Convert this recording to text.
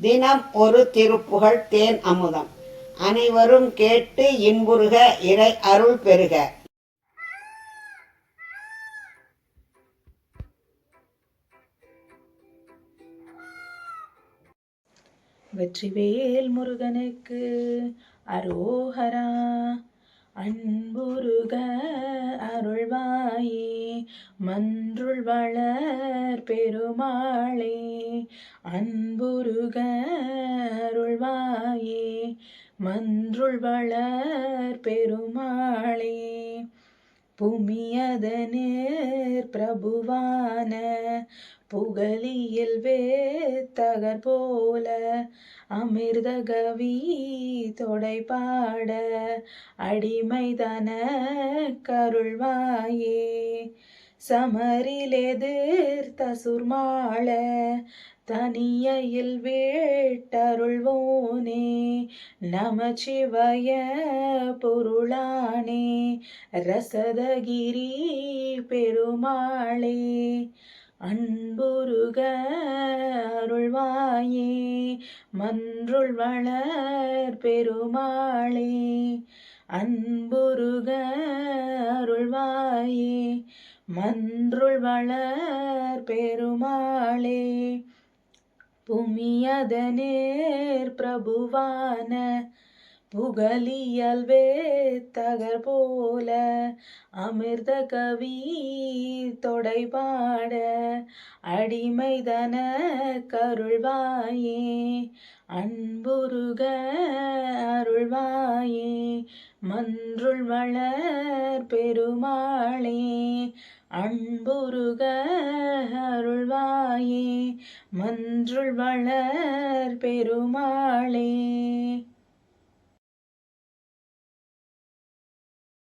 தினம் ஒரு திருப்புகழ் தேன் அமுதம். அனைவரும் கேட்டு இன்புறுக இறை அருள் பெறுக. வெற்றிவேல் முருகனுக்கு அரோஹரா அன்புருக அருள்வாய். மன்றுள் வளர் பெருமாளே அன்புருகருள்வாயே மன்றுள் வளர் பெருமாளே. புமியதனேர் பிரபுவான புகழியில் வேத்தகர் போல அமிர்த கவி தொடை பாட அடிமைதன கருள்வாயே. சமரிலெதிர் தசுர்மாள தனியையில் வேட்டருள்வோனே. நமச்சிவய பொருளானே. ரசதகிரி பெருமாளே. அன்புருக அருள்வாயே மன்றுள் வளர் பெருமாளே அன்புருக அருள்வாயே மன்றுள் வளர் பெருமாளே. புமியதனேர் பிரபுவான புகழியல் வேத்தகர் போல அமிர்த கவி தொடைபாட அடிமைதன கருள்வாயே. அன்புருக அருள்வாயே மன்றுள் மலர் பெருமாளே. அன்புருக அருள்வாயே மன்றுள் வளர் பெருமாளே.